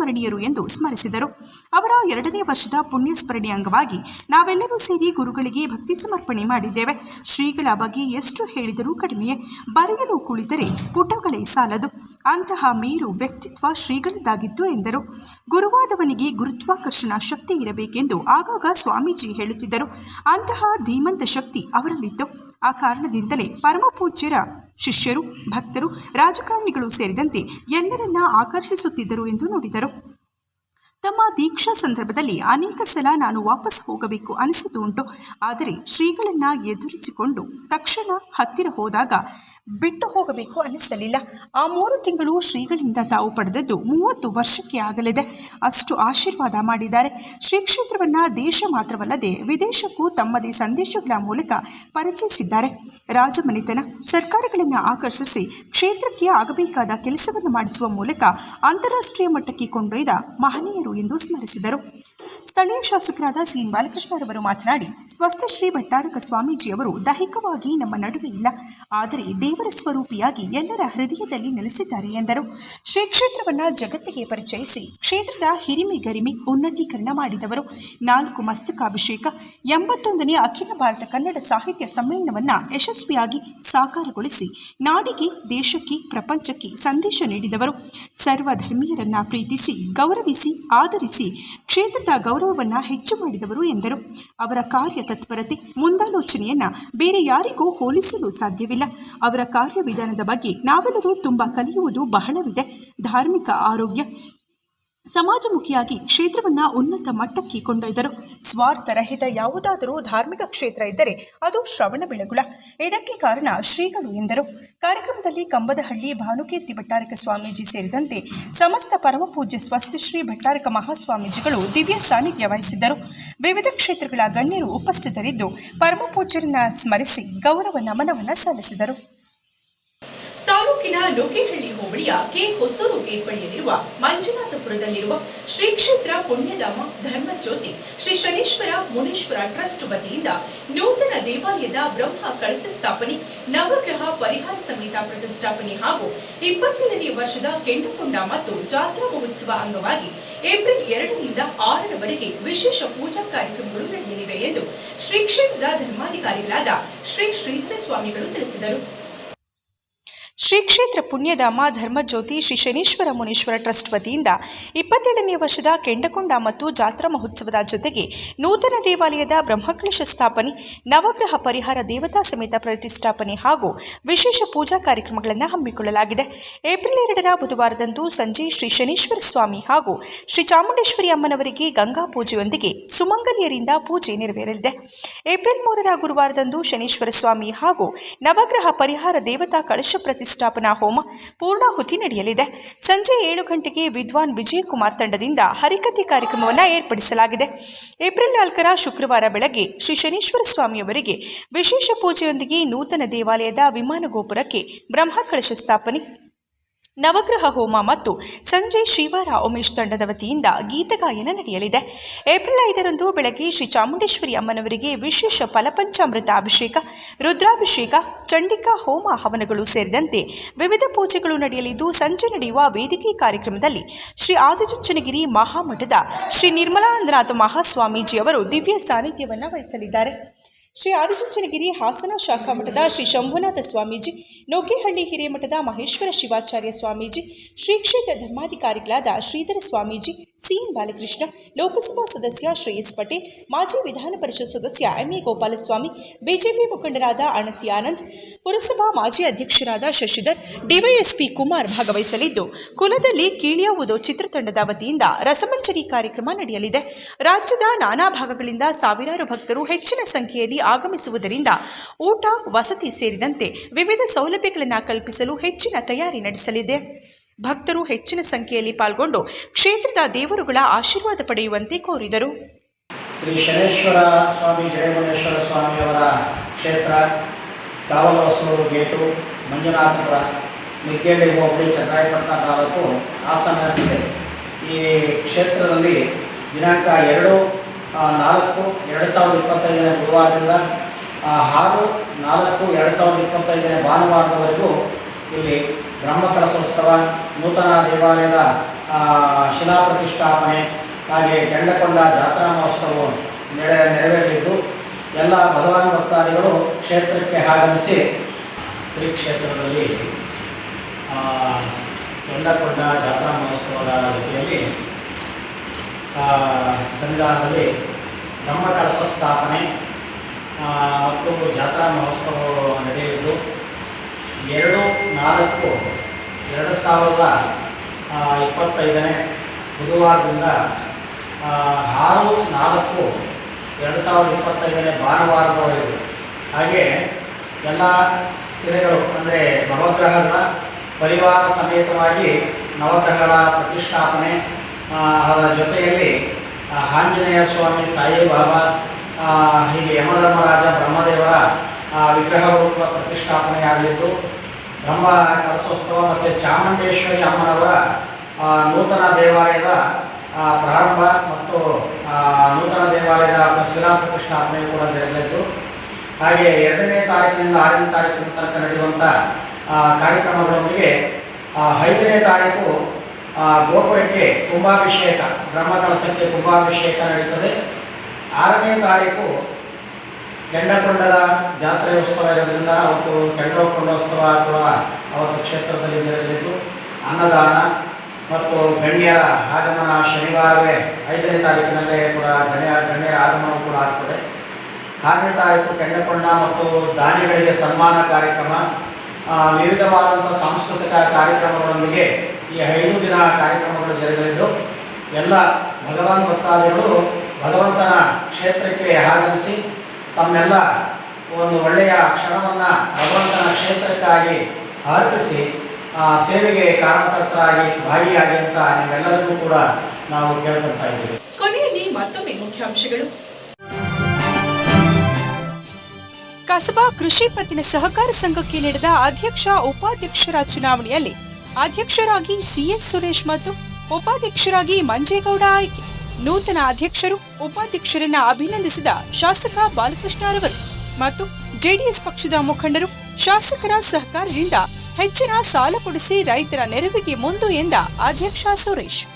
ಪ್ರಾತಸ್ಮರಣೀಯರು ಎಂದು ಸ್ಮರಿಸಿದರು. ಅವರ ಎರಡನೇ ವರ್ಷದ ಪುಣ್ಯಸ್ಮರಣೆ ಅಂಗವಾಗಿ ನಾವೆಲ್ಲರೂ ಸೇರಿ ಗುರುಗಳಿಗೆ ಭಕ್ತಿ ಸಮರ್ಪಣೆ ಮಾಡಿದ್ದೇವೆ. ಶ್ರೀಗಳ ಬಗ್ಗೆ ಎಷ್ಟು ಹೇಳಿದರೂ ಕಡಿಮೆಯೇ. ಬರೆಯಲು ಕುಳಿತರೆ ಪುಟಗಳೇ ಸಾಲದು. ಅಂತಹ ಮೇರು ವ್ಯಕ್ತಿತ್ವ ಶ್ರೀಗಳದ್ದಾಗಿತ್ತು ಎಂದರು. ಗುರುವಾದವನಿಗೆ ಗುರುತ್ವಾಕರ್ಷಣ ಶಕ್ತಿ ಇರಬೇಕೆಂದು ಆಗಾಗ ಸ್ವಾಮೀಜಿ ಹೇಳುತ್ತಿದ್ದರು. ಅಂತಹ ಧೀಮಂತ ಶಕ್ತಿ ಅವರಲ್ಲಿತ್ತು. ಆ ಕಾರಣದಿಂದಲೇ ಪರಮಪೂಜ್ಯರ ಶಿಷ್ಯರು, ಭಕ್ತರು, ರಾಜಕಾರಣಿಗಳು ಸೇರಿದಂತೆ ಎಲ್ಲರನ್ನ ಆಕರ್ಷಿಸುತ್ತಿದ್ದರು ಎಂದು ನೋಡಿದರು. ತಮ್ಮ ದೀಕ್ಷಾ ಸಂದರ್ಭದಲ್ಲಿ ಅನೇಕ ಸಲ ನಾನು ವಾಪಸ್ ಹೋಗಬೇಕು ಅನಿಸಿತು ಉಂಟು ಆದರೆ ಶ್ರೀಗಳನ್ನ ಎದುರಿಸಿಕೊಂಡು ತಕ್ಷಣ ಹತ್ತಿರ ಹೋದಾಗ ಬಿಟ್ಟು ಹೋಗಬೇಕು ಅನ್ನಿಸಲಿಲ್ಲ. ಆ ಮೂರು ತಿಂಗಳು ಶ್ರೀಗಳಿಂದ ತಾವು ಪಡೆದದ್ದು ಮೂವತ್ತು ವರ್ಷಕ್ಕೆ ಆಗಲಿದೆ. ಅಷ್ಟು ಆಶೀರ್ವಾದ ಮಾಡಿದ್ದಾರೆ. ಶ್ರೀ ಕ್ಷೇತ್ರವನ್ನು ದೇಶ ಮಾತ್ರವಲ್ಲದೆ ವಿದೇಶಕ್ಕೂ ತಮ್ಮದೇ ಸಂದೇಶಗಳ ಮೂಲಕ ಪರಿಚಯಿಸಿದ್ದಾರೆ. ರಾಜಮನೆತನ, ಸರ್ಕಾರಗಳನ್ನು ಆಕರ್ಷಿಸಿ ಕ್ಷೇತ್ರಕ್ಕೆ ಆಗಬೇಕಾದ ಕೆಲಸವನ್ನು ಮಾಡಿಸುವ ಮೂಲಕ ಅಂತಾರಾಷ್ಟ್ರೀಯ ಮಟ್ಟಕ್ಕೆ ಕೊಂಡೊಯ್ದ ಮಹನೀಯರು ಎಂದು ಸ್ಮರಿಸಿದರು. ಸ್ಥಳೀಯ ಶಾಸಕರಾದ ಸಿ ಎನ್ ಬಾಲಕೃಷ್ಣರವರು ಮಾತನಾಡಿ, ಸ್ವಸ್ಥ ಶ್ರೀ ಭಟ್ಟಾರಕ ಸ್ವಾಮೀಜಿಯವರು ದೈಹಿಕವಾಗಿ ನಮ್ಮ ನಡುವೆ ಇಲ್ಲ. ಆದರೆ ದೇವರ ಸ್ವರೂಪಿಯಾಗಿ ಎಲ್ಲರ ಹೃದಯದಲ್ಲಿ ನೆಲೆಸಿದ್ದಾರೆ ಎಂದರು. ಶ್ರೀ ಕ್ಷೇತ್ರವನ್ನು ಜಗತ್ತಿಗೆ ಪರಿಚಯಿಸಿ, ಕ್ಷೇತ್ರದ ಹಿರಿಮೆ ಗರಿಮೆ ಉನ್ನತೀಕರಣ ಮಾಡಿದವರು ನಾಲ್ಕು ಮಸ್ತಕಾಭಿಷೇಕ, ಎಂಬತ್ತೊಂದನೇ ಅಖಿಲ ಭಾರತ ಕನ್ನಡ ಸಾಹಿತ್ಯ ಸಮ್ಮೇಳನವನ್ನು ಯಶಸ್ವಿಯಾಗಿ ಸಾಕಾರಗೊಳಿಸಿ, ನಾಡಿಗೆ, ದೇಶಕ್ಕೆ, ಪ್ರಪಂಚಕ್ಕೆ ಸಂದೇಶ ನೀಡಿದವರು. ಸರ್ವಧರ್ಮೀಯರನ್ನ ಪ್ರೀತಿಸಿ, ಗೌರವಿಸಿ ಆದರಿಸಿ ಕ್ಷೇತ್ರದ ಗೌರವವನ್ನು ಹೆಚ್ಚು ಮಾಡಿದವರು ಎಂದರು. ಅವರ ಕಾರ್ಯ ತತ್ಪರತೆ, ಮುಂದಾಲೋಚನೆಯನ್ನ ಬೇರೆ ಯಾರಿಗೂ ಹೋಲಿಸಲು ಸಾಧ್ಯವಿಲ್ಲ. ಅವರ ಕಾರ್ಯವಿಧಾನದ ಬಗ್ಗೆ ನಾವೆಲ್ಲರೂ ತುಂಬ ಕಲಿಯುವುದು ಬಹಳವಿದೆ. ಧಾರ್ಮಿಕ ಆರೋಗ್ಯ ಸಮಾಜಮುಖಿಯಾಗಿ ಕ್ಷೇತ್ರವನ್ನು ಉನ್ನತ ಮಟ್ಟಕ್ಕೆ ಕೊಂಡೊಯ್ದರು. ಸ್ವಾರ್ಥರಹಿತ ಯಾವುದಾದರೂ ಧಾರ್ಮಿಕ ಕ್ಷೇತ್ರ ಇದ್ದರೆ ಅದು ಶ್ರವಣ ಬೆಳಗುಳ. ಇದಕ್ಕೆ ಕಾರಣ ಶ್ರೀಗಳು ಎಂದರು. ಕಾರ್ಯಕ್ರಮದಲ್ಲಿ ಕಂಬದಹಳ್ಳಿ ಭಾನುಕೀರ್ತಿ ಭಟ್ಟಾರಕ ಸ್ವಾಮೀಜಿ ಸೇರಿದಂತೆ ಸಮಸ್ತ ಪರಮಪೂಜ್ಯ ಸ್ವಸ್ತಿಶ್ರೀ ಭಟ್ಟಾರಕ ಮಹಾಸ್ವಾಮೀಜಿಗಳು ದಿವ್ಯ ಸಾನ್ನಿಧ್ಯ ವಹಿಸಿದ್ದರು. ವಿವಿಧ ಕ್ಷೇತ್ರಗಳ ಗಣ್ಯರು ಉಪಸ್ಥಿತರಿದ್ದು ಪರಮಪೂಜ್ಯರನ್ನ ಸ್ಮರಿಸಿ ಗೌರವ ನಮನವನ್ನು ಸಲ್ಲಿಸಿದರು. ತಾಲೂಕಿನ ಹೋಬಳಿಯ ಕೆ ಹೊಸೂರು ಗೇಟ್ ಬಳಿಯಲ್ಲಿರುವ ಮಂಜುನಾಥಪುರದಲ್ಲಿರುವ ಶ್ರೀ ಕ್ಷೇತ್ರ ಪುಣ್ಯಧಾಮ ಧರ್ಮಜ್ಯೋತಿ ಶ್ರೀ ಶನೇಶ್ವರ ಮುನೇಶ್ವರ ಟ್ರಸ್ಟ್ ವತಿಯಿಂದ ನೂತನ ದೇವಾಲಯದ ಬ್ರಹ್ಮ ಕಳಸ ಸ್ಥಾಪನೆ, ನವಗ್ರಹ ಪರಿಹಾರ ಸಮೇತ ಪ್ರತಿಷ್ಠಾಪನೆ ಹಾಗೂ ಇಪ್ಪತ್ತೇಳನೇ ವರ್ಷದ ಕೆಂಡಕೊಂಡ ಮತ್ತು ಜಾತ್ರಾ ಮಹೋತ್ಸವ ಅಂಗವಾಗಿ ಏಪ್ರಿಲ್ ಎರಡರಿಂದ ಆರರವರೆಗೆ ವಿಶೇಷ ಪೂಜಾ ಕಾರ್ಯಕ್ರಮಗಳು ನಡೆಯಲಿವೆ ಎಂದು ಶ್ರೀ ಕ್ಷೇತ್ರದ ಧರ್ಮಾಧಿಕಾರಿಗಳಾದ ಶ್ರೀ ಶ್ರೀಧರ ಸ್ವಾಮಿಗಳು ತಿಳಿಸಿದರು. ಶ್ರೀ ಕ್ಷೇತ್ರ ಪುಣ್ಯಧಾಮ ಧರ್ಮಜ್ಯೋತಿ ಶ್ರೀ ಶನೀಶ್ವರ ಮುನೀಶ್ವರ ಟ್ರಸ್ಟ್ ವತಿಯಿಂದ ಇಪ್ಪತ್ತೆರಡನೇ ವರ್ಷದ ಕೆಂಡಕೊಂಡ ಮತ್ತು ಜಾತ್ರಾ ಮಹೋತ್ಸವದ ಜೊತೆಗೆ ನೂತನ ದೇವಾಲಯದ ಬ್ರಹ್ಮಕಲಶ ಸ್ಥಾಪನೆ, ನವಗ್ರಹ ಪರಿಹಾರ ದೇವತಾ ಸಮೇತ ಪ್ರತಿಷ್ಠಾಪನೆ ಹಾಗೂ ವಿಶೇಷ ಪೂಜಾ ಕಾರ್ಯಕ್ರಮಗಳನ್ನು ಹಮ್ಮಿಕೊಳ್ಳಲಾಗಿದೆ. ಏಪ್ರಿಲ್ ಎರಡರ ಬುಧವಾರದಂದು ಸಂಜೆ ಶ್ರೀ ಶನೀಶ್ವರ ಸ್ವಾಮಿ ಹಾಗೂ ಶ್ರೀ ಚಾಮುಂಡೇಶ್ವರಿ ಅಮ್ಮನವರಿಗೆ ಗಂಗಾ ಪೂಜೆಯೊಂದಿಗೆ ಸುಮಂಗಲಿಯರಿಂದ ಪೂಜೆ ನೆರವೇರಲಿದೆ. ಏಪ್ರಿಲ್ ಮೂರರ ಗುರುವಾರದಂದು ಶನೀಶ್ವರ ಸ್ವಾಮಿ ಹಾಗೂ ನವಗ್ರಹ ಪರಿಹಾರ ದೇವತಾ ಕಳಶ ಪ್ರತಿಷ್ಠಾಪನಾ ಹೋಮ ಪೂರ್ಣಾಹುತಿ ನಡೆಯಲಿದೆ. ಸಂಜೆ ಏಳು ಗಂಟೆಗೆ ವಿದ್ವಾನ್ ವಿಜಯ್ ಕುಮಾರ್ ತಂಡದಿಂದ ಹರಿಕಥೆ ಕಾರ್ಯಕ್ರಮವನ್ನು ಏರ್ಪಡಿಸಲಾಗಿದೆ. ಏಪ್ರಿಲ್ ನಾಲ್ಕರ ಶುಕ್ರವಾರ ಬೆಳಗ್ಗೆ ಶ್ರೀ ಶನೀಶ್ವರ ಸ್ವಾಮಿಯವರಿಗೆ ವಿಶೇಷ ಪೂಜೆಯೊಂದಿಗೆ ನೂತನ ದೇವಾಲಯದ ವಿಮಾನ ಗೋಪುರಕ್ಕೆ ಬ್ರಹ್ಮ ಕಳಶ ಸ್ಥಾಪನೆ ನವಗ್ರಹ ಹೋಮ ಮತ್ತು ಸಂಜೆ ಶ್ರೀವಾರ ಉಮೇಶ್ ತಂಡದ ವತಿಯಿಂದ ಗೀತಗಾಯನ ನಡೆಯಲಿದೆ. ಏಪ್ರಿಲ್ ಐದರಂದು ಬೆಳಗ್ಗೆ ಶ್ರೀ ಚಾಮುಂಡೇಶ್ವರಿ ಅಮ್ಮನವರಿಗೆ ವಿಶೇಷ ಫಲಪಂಚಾಮೃತ ಅಭಿಷೇಕ, ರುದ್ರಾಭಿಷೇಕ, ಚಂಡಿಕಾ ಹೋಮ ಹವನಗಳು ಸೇರಿದಂತೆ ವಿವಿಧ ಪೂಜೆಗಳು ನಡೆಯಲಿದ್ದು, ಸಂಜೆ ನಡೆಯುವ ವೇದಿಕೆ ಕಾರ್ಯಕ್ರಮದಲ್ಲಿ ಶ್ರೀ ಆದಿಚುಂಚನಗಿರಿ ಮಹಾಮಠದ ಶ್ರೀ ನಿರ್ಮಲಾನಂದನಾಥ ಮಹಾಸ್ವಾಮೀಜಿಯವರು ದಿವ್ಯ ಸಾನ್ನಿಧ್ಯವನ್ನು ವಹಿಸಲಿದ್ದಾರೆ. ಶ್ರೀ ಆದಿಚುಂಚನಗಿರಿ ಹಾಸನ ಶಾಖಾ ಮಠದ ಶ್ರೀ ಶಂಭುನಾಥ ಸ್ವಾಮೀಜಿ ನೊಗ್ಗೇಹಳ್ಳಿ ಹಿರೇಮಠದ ಮಹೇಶ್ವರ ಶಿವಾಚಾರ್ಯ ಸ್ವಾಮೀಜಿ, ಶ್ರೀ ಕ್ಷೇತ್ರ ಧರ್ಮಾಧಿಕಾರಿಗಳಾದ ಶ್ರೀಧರ ಸ್ವಾಮೀಜಿ, ಸಿಎಂ ಬಾಲಕೃಷ್ಣ, ಲೋಕಸಭಾ ಸದಸ್ಯ ಶ್ರೇಯಸ್ ಪಟೇಲ್, ಮಾಜಿ ವಿಧಾನ ಪರಿಷತ್ ಸದಸ್ಯ ಎಂಎ ಗೋಪಾಲಸ್ವಾಮಿ, ಬಿಜೆಪಿ ಮುಖಂಡರಾದ ಅನಂತಿ ಆನಂದ್, ಪುರಸಭಾ ಮಾಜಿ ಅಧ್ಯಕ್ಷರಾದ ಶಶಿಧರ್, ಡಿವೈಎಸ್ಪಿ ಕುಮಾರ್ ಭಾಗವಹಿಸಲಿದ್ದು, ಕುಲದಲ್ಲಿ ಕೀಳಿಯಾವುದು ಚಿತ್ರತಂಡದ ವತಿಯಿಂದ ರಸಮಂಜರಿ ಕಾರ್ಯಕ್ರಮ ನಡೆಯಲಿದೆ. ರಾಜ್ಯದ ನಾನಾ ಭಾಗಗಳಿಂದ ಸಾವಿರಾರು ಭಕ್ತರು ಹೆಚ್ಚಿನ ಸಂಖ್ಯೆಯಲ್ಲಿ ಆಗಮಿಸುವುದರಿಂದ ಊಟ, ವಸತಿ ಸೇರಿದಂತೆ ವಿವಿಧ ಸೌಲಭ್ಯಗಳನ್ನು ಕಲ್ಪಿಸಲು ಹೆಚ್ಚಿನ ತಯಾರಿ ನಡೆಸಲಿದೆ. ಭಕ್ತರು ಹೆಚ್ಚಿನ ಸಂಖ್ಯೆಯಲ್ಲಿ ಪಾಲ್ಗೊಂಡು ಕ್ಷೇತ್ರದ ದೇವರುಗಳ ಆಶೀರ್ವಾದ ಪಡೆಯುವಂತೆ ಕೋರಿದರು. ಶ್ರೀ ಶನೇಶ್ವರ ಸ್ವಾಮಿ ಜಯಮನೇಶ್ವರ ಸ್ವಾಮಿಯವರ ಕ್ಷೇತ್ರ ಕಾವಲಸೂರು ಗೇಟು, ಮಂಜುನಾಥಪುರ ನಿಗ್ಗೇಳಿ ಹೋಬಳಿ, ಚನ್ನರಾಯಪಟ್ಟಣ ತಾಲೂಕು ಹಾಸನ ಜಿಲ್ಲೆ ಈ ಕ್ಷೇತ್ರದಲ್ಲಿ ದಿನಾಂಕ ಎರಡು ನಾಲ್ಕು, ಎರಡು ಸಾವಿರದ ಇಪ್ಪತ್ತೈದನೇ ಗುರುವಾರದಿಂದ ಆರು ನಾಲ್ಕು ಎರಡು ಸಾವಿರದ ಇಪ್ಪತ್ತೈದನೇ ಭಾನುವಾರದವರೆಗೂ ಇಲ್ಲಿ ಬ್ರಹ್ಮಕಲಸೋತ್ಸವ ನೂತನ ದೇವಾಲಯದ ಶಿಲಾ ಪ್ರತಿಷ್ಠಾಪನೆ ಹಾಗೆ ಕೆಂಡಕೊಂಡ ಜಾತ್ರಾ ಮಹೋತ್ಸವ ನೆರೆ ನೆರವೇರಲಿದ್ದು ಎಲ್ಲ ಭಗವಾನ್ ಭಕ್ತಾದಿಗಳು ಕ್ಷೇತ್ರಕ್ಕೆ ಆಗಮಿಸಿ ಶ್ರೀ ಕ್ಷೇತ್ರದಲ್ಲಿ ಆ, ಕೆಂಡಕೊಂಡ ಜಾತ್ರಾ ಮಹೋತ್ಸವದ ರೀತಿಯಲ್ಲಿ ಆ, ಸನ್ನಿಧಾನದಲ್ಲಿ ಬ್ರಹ್ಮ ಕಳಶ ಸ್ಥಾಪನೆ ಮತ್ತು ಜಾತ್ರಾ ಮಹೋತ್ಸವ ನಡೆಯಿತು ಎರಡು, ನಾಲ್ಕು, ಎರಡು ಸಾವಿರದ ಇಪ್ಪತ್ತೈದನೇ ಬುಧವಾರದಿಂದ ಆರು, ನಾಲ್ಕು, ಎರಡು ಸಾವಿರದ ಇಪ್ಪತ್ತೈದನೇ ಭಾನುವಾರದವರೆಗೂ. ಹಾಗೆ ಎಲ್ಲ ಸಿರೆಗಳು ಅಂದರೆ ನವಗ್ರಹಗಳ ಪರಿವಾರ ಸಮೇತವಾಗಿ ನವಗ್ರಹಗಳ ಪ್ರತಿಷ್ಠಾಪನೆ ಅದರ ಜೊತೆಯಲ್ಲಿ ಆಂಜನೇಯ ಸ್ವಾಮಿ ಸಾಯಿಬಾಬಾ ಹೀಗೆ ಯಮಧರ್ಮರಾಜ ಬ್ರಹ್ಮದೇವರ ವಿಗ್ರಹ ರೂಪ ಪ್ರತಿಷ್ಠಾಪನೆ ಪ್ರತಿಷ್ಠಾಪನೆಯಾಗಲಿದ್ದು, ಬ್ರಹ್ಮ ಕಳಸೋತ್ಸವ ಮತ್ತು ಚಾಮುಂಡೇಶ್ವರಿ ಅಮ್ಮನವರ ನೂತನ ದೇವಾಲಯದ ಪ್ರಾರಂಭ ಮತ್ತು ನೂತನ ದೇವಾಲಯದ ಶಿಲಾ ಪ್ರತಿಷ್ಠಾಪನೆ ಕೂಡ ಜರಗಲಿದ್ದು, ಹಾಗೆ ಎರಡನೇ ತಾರೀಕಿನಿಂದ ಆರನೇ ತಾರೀಕಿನ ತನಕ ನಡೆಯುವಂಥ ಕಾರ್ಯಕ್ರಮಗಳೊಂದಿಗೆ ಐದನೇ ತಾರೀಕು ಗೋಪುರಕ್ಕೆ ಕುಂಭಾಭಿಷೇಕ ಬ್ರಹ್ಮ ಕಳಸಕ್ಕೆ ಕುಂಭಾಭಿಷೇಕ ನಡೀತದೆ. ಆರನೇ ತಾರೀಕು ಕೆಂಡಕೊಂಡದ ಜಾತ್ರೆ ಉತ್ಸವ ಇರೋದ್ರಿಂದ ಅವತ್ತು ಕೆಂಡಕೊಂಡೋತ್ಸವ ಕೂಡ ಅವತ್ತು ಕ್ಷೇತ್ರದಲ್ಲಿ ಜರಗಲಿದ್ದು. ಅನ್ನದಾನ ಮತ್ತು ಗಣ್ಯರ ಆಗಮನ ಶನಿವಾರವೇ ಐದನೇ ತಾರೀಕಿನಲ್ಲೇ ಕೂಡ ಗಣ್ಯ, ಗಣ್ಯರ ಆಗಮನ ಕೂಡ ಆಗ್ತದೆ. ಆರನೇ ತಾರೀಕು ಕೆಂಡಕೊಂಡ ಮತ್ತು ದಾನಿಗಳಿಗೆ ಸನ್ಮಾನ ಕಾರ್ಯಕ್ರಮ. ವಿವಿಧವಾದಂಥ ಸಾಂಸ್ಕೃತಿಕ ಕಾರ್ಯಕ್ರಮಗಳೊಂದಿಗೆ ಈ ಐದು ದಿನ ಕಾರ್ಯಕ್ರಮಗಳು ಜರುಗಲಿದ್ದು. ಎಲ್ಲ ಭಗವಾನ್ ಭಕ್ತಾದಿಗಳು ಭಗವಂತನ ಕ್ಷೇತ್ರಕ್ಕೆ ಆಗಮಿಸಿ ತಮ್ಮೆಲ್ಲ ಒಂದು ಒಳ್ಳೆಯ ಕ್ಷಣವನ್ನು ಭಗವಂತನ ಕ್ಷೇತ್ರಕ್ಕಾಗಿ ಅರ್ಪಿಸಿ ಆ, ಸೇವೆಗೆ ಕಾರಣಕರ್ತರಾಗಿ ಭಾಗಿಯಾಗಿ ಅಂತ ನಿಮ್ಮೆಲ್ಲರಿಗೂ ಕೂಡ ನಾವು ಕೇಳ್ಕೊತಾ ಇದ್ದೀವಿ. ಕೊನೆಯಲ್ಲಿ ಮತ್ತೊಮ್ಮೆ ಮುಖ್ಯಾಂಶಗಳು. ಕಸಬಾ ಕೃಷಿ ಪತ್ತಿನ ಸಹಕಾರ ಸಂಘಕ್ಕೆ ನಡೆದ ಅಧ್ಯಕ್ಷ ಉಪಾಧ್ಯಕ್ಷರ ಚುನಾವಣೆಯಲ್ಲಿ ಅಧ್ಯಕ್ಷರಾಗಿ ಸಿಎಸ್ ಸುರೇಶ್ ಮತ್ತು ಉಪಾಧ್ಯಕ್ಷರಾಗಿ ಮಂಜೇಗೌಡ ಆಯ್ಕೆ. ನೂತನ ಅಧ್ಯಕ್ಷರು, ಉಪಾಧ್ಯಕ್ಷರನ್ನ ಅಭಿನಂದಿಸಿದ ಶಾಸಕ ಬಾಲಕೃಷ್ಣರವರು ಮತ್ತು ಜೆಡಿಎಸ್ ಪಕ್ಷದ ಮುಖಂಡರು ಶಾಸಕರ ಸಹಕಾರದಿಂದ ಹೆಚ್ಚಿನ ಸಾಲ ಕೊಡಿಸಿ ರೈತರ ನೆರವಿಗೆ ಮುಂದು ಎಂದ ಅಧ್ಯಕ್ಷ ಸುರೇಶ್.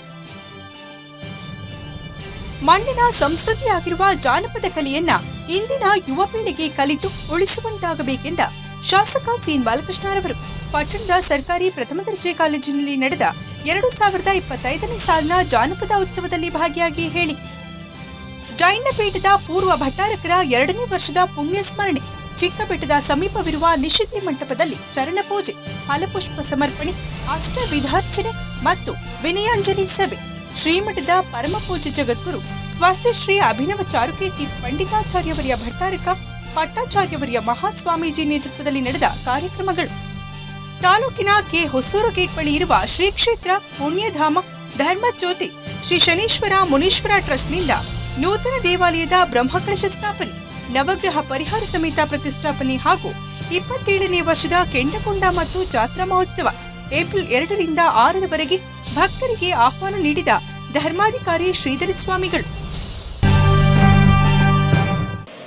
ಮಣ್ಣಿನ ಸಂಸ್ಕೃತಿಯಾಗಿರುವ ಜಾನಪದ ಕಲೆಯನ್ನ ಇಂದಿನ ಯುವ ಪೀಳಿಗೆ ಕಲಿತು ಉಳಿಸುವಂತಾಗಬೇಕೆಂದ ಶಾಸಕ ಸಿಎನ್ ಬಾಲಕೃಷ್ಣರವರು ಪಟ್ಟಣದ ಸರ್ಕಾರಿ ಪ್ರಥಮ ದರ್ಜೆ ಕಾಲೇಜಿನಲ್ಲಿ ನಡೆದ ಎರಡು ಸಾವಿರದ ಇಪ್ಪತ್ತೈದನೇ ಸಾಲಿನ ಜಾನಪದ ಉತ್ಸವದಲ್ಲಿ ಭಾಗಿಯಾಗಿ ಹೇಳಿ. ಜೈನ ಪೀಠದ ಪೂರ್ವ ಭಟ್ಟಾರಕರ ಎರಡನೇ ವರ್ಷದ ಪುಣ್ಯ ಸ್ಮರಣೆ ಚಿಕ್ಕಬೆಟ್ಟದ ಸಮೀಪವಿರುವ ನಿಷಿದ್ಧಿ ಮಂಟಪದಲ್ಲಿ ಚರಣ ಪೂಜೆ, ಫಲಪುಷ್ಪ ಸಮರ್ಪಣೆ ಅಷ್ಟವಿಧಾರ್ಚನೆ ಮತ್ತು ವಿನಯಾಂಜಲಿ ಸಭೆ, ಶ್ರೀಮಠದ ಪರಮಪೂಜ್ಯ ಜಗದ್ಗುರು ಸ್ವಾಸ್ಥ್ಯಶ್ರೀ ಅಭಿನವ ಚಾರುಕೀರ್ತಿ ಪಂಡಿತಾಚಾರ್ಯವರಿಯ ಭಟ್ಟಾರಕ, ಪಟ್ಟಾಚಾರ್ಯವರಿಯ ಮಹಾಸ್ವಾಮೀಜಿ ನೇತೃತ್ವದಲ್ಲಿ ನಡೆದ ಕಾರ್ಯಕ್ರಮಗಳು. ತಾಲೂಕಿನ ಕೆ ಹೊಸೂರು ಗೇಟ್ ಬಳಿ ಇರುವ ಶ್ರೀ ಕ್ಷೇತ್ರ ಪುಣ್ಯಧಾಮ ಧರ್ಮಜ್ಯೋತಿ ಶ್ರೀ ಶನೀಶ್ವರ ಮುನೀಶ್ವರ ಟ್ರಸ್ಟ್ನಿಂದ ನೂತನ ದೇವಾಲಯದ ಬ್ರಹ್ಮಕಳಶ ಸ್ಥಾಪನೆ, ನವಗ್ರಹ ಪರಿಹಾರ ಸಮೇತ ಪ್ರತಿಷ್ಠಾಪನೆ ಹಾಗೂ ಇಪ್ಪತ್ತೇಳನೇ ವರ್ಷದ ಕೆಂಡಕೊಂಡ ಮತ್ತು ಜಾತ್ರಾ ಮಹೋತ್ಸವ ಏಪ್ರಿಲ್ ಎರಡರಿಂದ ಆರರವರೆಗೆ ಭಕ್ತರಿಗೆ ಆಹ್ವಾನ ನೀಡಿದ ಧರ್ಮಾಧಿಕಾರಿ ಶ್ರೀಧರ ಸ್ವಾಮಿಗಳು.